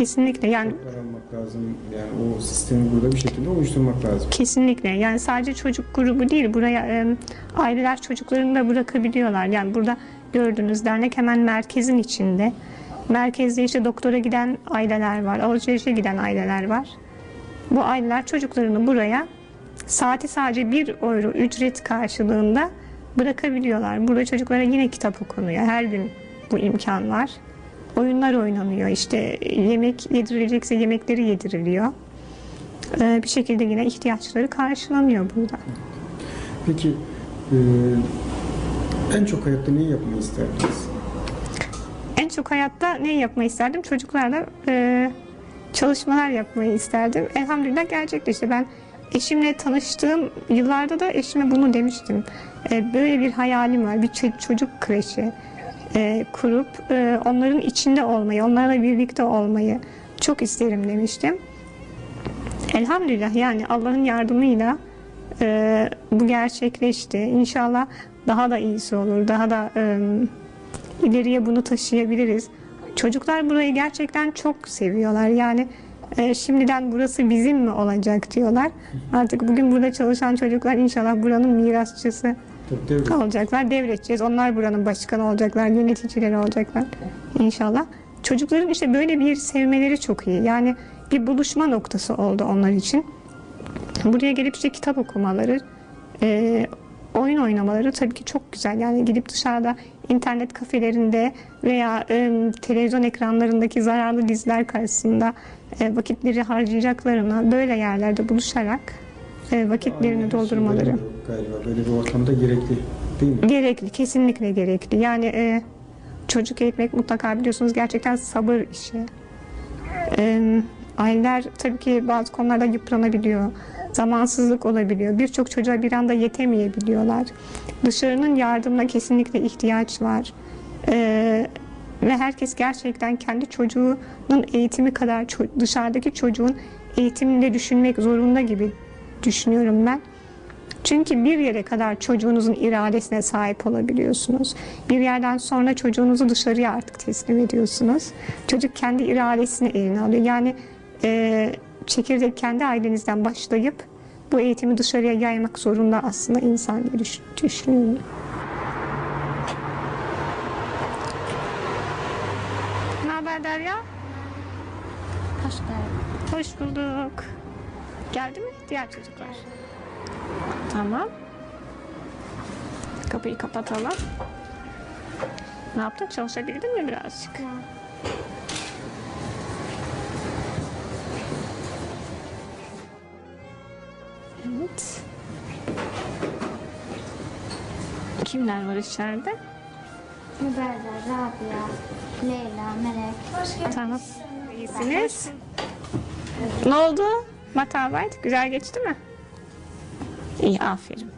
Kesinlikle yani Aranmak lazım. Yani o sistemi burada bir şekilde oluşturmak lazım. Kesinlikle. Yani sadece çocuk grubu değil. Buraya e, aileler çocuklarını da bırakabiliyorlar. Yani burada gördüğünüz dernek hemen merkezin içinde. Merkezde işte doktora giden aileler var, alışverişe giden aileler var. Bu aileler çocuklarını buraya saati sadece 1 euro ücret karşılığında bırakabiliyorlar. Burada çocuklara yine kitap okunuyor. Her gün bu imkan var. Oyunlar oynanıyor. İşte yemek yedirilecekse yemekleri yediriliyor. Ee, bir şekilde yine ihtiyaçları karşılanıyor burada. Peki e, en çok hayatta neyi yapmayı isterdiniz? En çok hayatta ne yapmayı isterdim? Çocuklarla e, çalışmalar yapmayı isterdim. Elhamdülillah gerçekleşti. Ben eşimle tanıştığım yıllarda da eşime bunu demiştim. E, böyle bir hayalim var. Bir ço- çocuk kreşi e, kurup e, onların içinde olmayı, onlarla birlikte olmayı çok isterim demiştim. Elhamdülillah yani Allah'ın yardımıyla e, bu gerçekleşti. İnşallah daha da iyisi olur. Daha da e, ileriye bunu taşıyabiliriz. Çocuklar burayı gerçekten çok seviyorlar. Yani e, şimdiden burası bizim mi olacak diyorlar. Artık bugün burada çalışan çocuklar inşallah buranın mirasçısı devlet. olacaklar. Devredeceğiz. Onlar buranın başkanı olacaklar, yöneticileri olacaklar inşallah. Çocukların işte böyle bir sevmeleri çok iyi. Yani bir buluşma noktası oldu onlar için. Buraya gelip işte kitap okumaları, e, oyun oynamaları tabii ki çok güzel. Yani gidip dışarıda internet kafelerinde veya e, televizyon ekranlarındaki zararlı diziler karşısında e, vakitleri harcayacaklarına böyle yerlerde buluşarak e, vakitlerini Aileler doldurmaları. Galiba böyle bir ortamda gerekli değil mi? Gerekli, kesinlikle gerekli. Yani e, çocuk eğitmek mutlaka biliyorsunuz gerçekten sabır işi. E, aileler tabii ki bazı konularda yıpranabiliyor. Zamansızlık olabiliyor. Birçok çocuğa bir anda yetemeyebiliyorlar. Dışarının yardımına kesinlikle ihtiyaç var. E, ve herkes gerçekten kendi çocuğunun eğitimi kadar dışarıdaki çocuğun eğitimini de düşünmek zorunda gibi düşünüyorum ben. Çünkü bir yere kadar çocuğunuzun iradesine sahip olabiliyorsunuz. Bir yerden sonra çocuğunuzu dışarıya artık teslim ediyorsunuz. Çocuk kendi iradesini eline alıyor. Yani e, çekirdek kendi ailenizden başlayıp bu eğitimi dışarıya yaymak zorunda aslında insan diye düş- düşünüyorum. Ne haber Derya? Hoş geldin. Hoş bulduk. Geldi mi diğer çocuklar? Tamam. Kapıyı kapatalım. Ne yaptın? Çalışabildin mi birazcık? Evet. Kimler var içeride? Müberra, Rabia, Leyla, Melek. Tamam. İyisiniz. Ne oldu? Matarbeit güzel geçti mi? İyi aferin.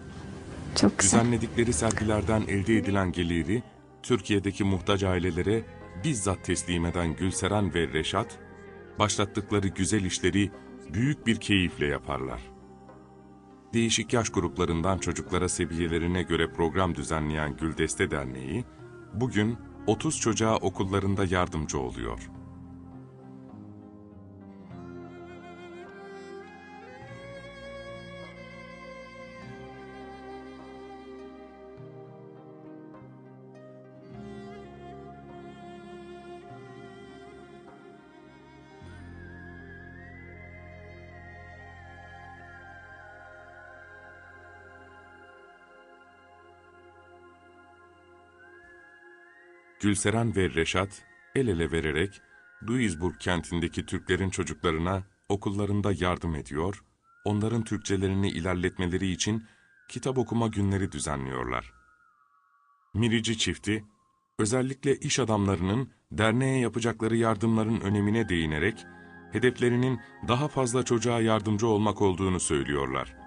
Çok güzel. Düzenledikleri sergilerden elde edilen geliri Türkiye'deki muhtaç ailelere bizzat teslim eden Gülseren ve Reşat, başlattıkları güzel işleri büyük bir keyifle yaparlar. Değişik yaş gruplarından çocuklara seviyelerine göre program düzenleyen Güldeste Derneği, bugün 30 çocuğa okullarında yardımcı oluyor. Gülseren ve Reşat el ele vererek Duisburg kentindeki Türklerin çocuklarına okullarında yardım ediyor, onların Türkçelerini ilerletmeleri için kitap okuma günleri düzenliyorlar. Mirici çifti, özellikle iş adamlarının derneğe yapacakları yardımların önemine değinerek, hedeflerinin daha fazla çocuğa yardımcı olmak olduğunu söylüyorlar.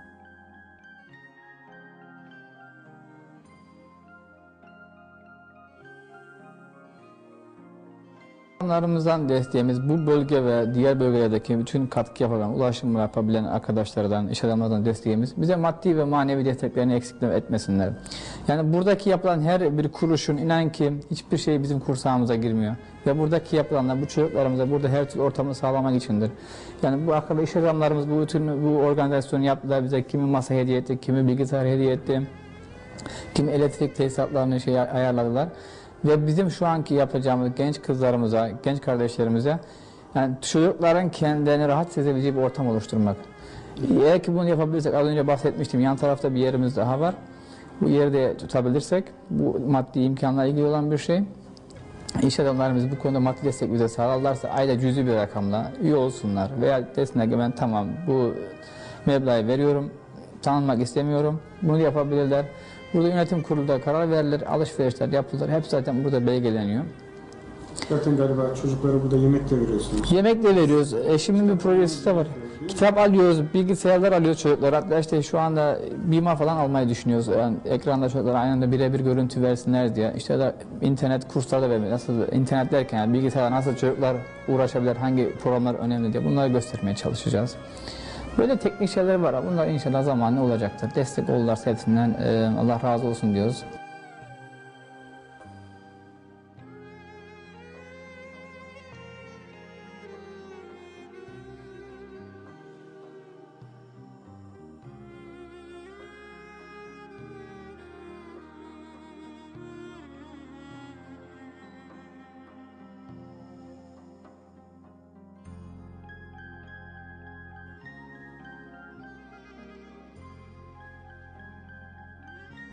Onlarımızdan desteğimiz bu bölge ve diğer bölgelerdeki bütün katkı yapabilen, ulaşım yapabilen arkadaşlardan, iş adamlarından desteğimiz bize maddi ve manevi desteklerini eksik etmesinler. Yani buradaki yapılan her bir kuruşun inan ki hiçbir şey bizim kursağımıza girmiyor. Ve buradaki yapılanlar bu çocuklarımıza burada her türlü ortamı sağlamak içindir. Yani bu akıllı iş adamlarımız bu bütün bu organizasyonu yaptılar bize kimi masa hediye etti, kimi bilgisayar hediye etti. Kimi elektrik tesisatlarını şey ayarladılar. Ve bizim şu anki yapacağımız genç kızlarımıza, genç kardeşlerimize yani çocukların kendilerini rahat sezebileceği bir ortam oluşturmak. Eğer ki bunu yapabilirsek, az önce bahsetmiştim, yan tarafta bir yerimiz daha var. Bu yeri de tutabilirsek, bu maddi imkanla ilgili olan bir şey. İş adamlarımız bu konuda maddi destek bize sağlarlarsa ayda cüzi bir rakamla üye olsunlar veya desinler ki ben tamam bu meblağı veriyorum, tanınmak istemiyorum. Bunu yapabilirler. Burada yönetim kurulunda karar verilir, alışverişler yapılır. Hep zaten burada belgeleniyor. Zaten galiba çocuklara burada yemek de veriyorsunuz. Yemek de veriyoruz. Eşimin bir projesi de var. Kitap alıyoruz, bilgisayarlar alıyoruz çocuklara. Hatta işte şu anda bima falan almayı düşünüyoruz. Yani ekranda çocuklara aynı anda birebir görüntü versinler diye. İşte da internet kursları da vermek. Nasıl internet derken yani bilgisayarla nasıl çocuklar uğraşabilir, hangi programlar önemli diye bunları göstermeye çalışacağız. Böyle teknik şeyler var. Bunlar inşallah zamanla olacaktır. Destek olurlarsa hepsinden e, Allah razı olsun diyoruz.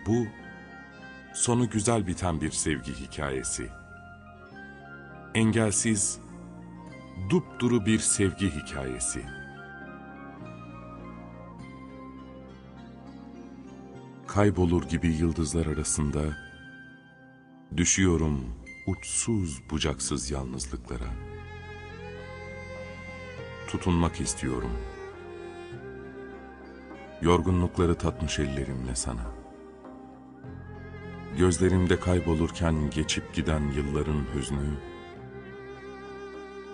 Bu, sonu güzel biten bir sevgi hikayesi. Engelsiz, dupduru bir sevgi hikayesi. Kaybolur gibi yıldızlar arasında, düşüyorum uçsuz bucaksız yalnızlıklara. Tutunmak istiyorum. Yorgunlukları tatmış ellerimle sana.'' Gözlerimde kaybolurken geçip giden yılların hüznü,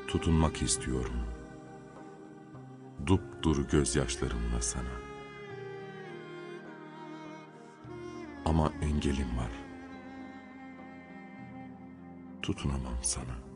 tutunmak istiyorum. Dupduru gözyaşlarımla sana. Ama engelim var. Tutunamam sana.''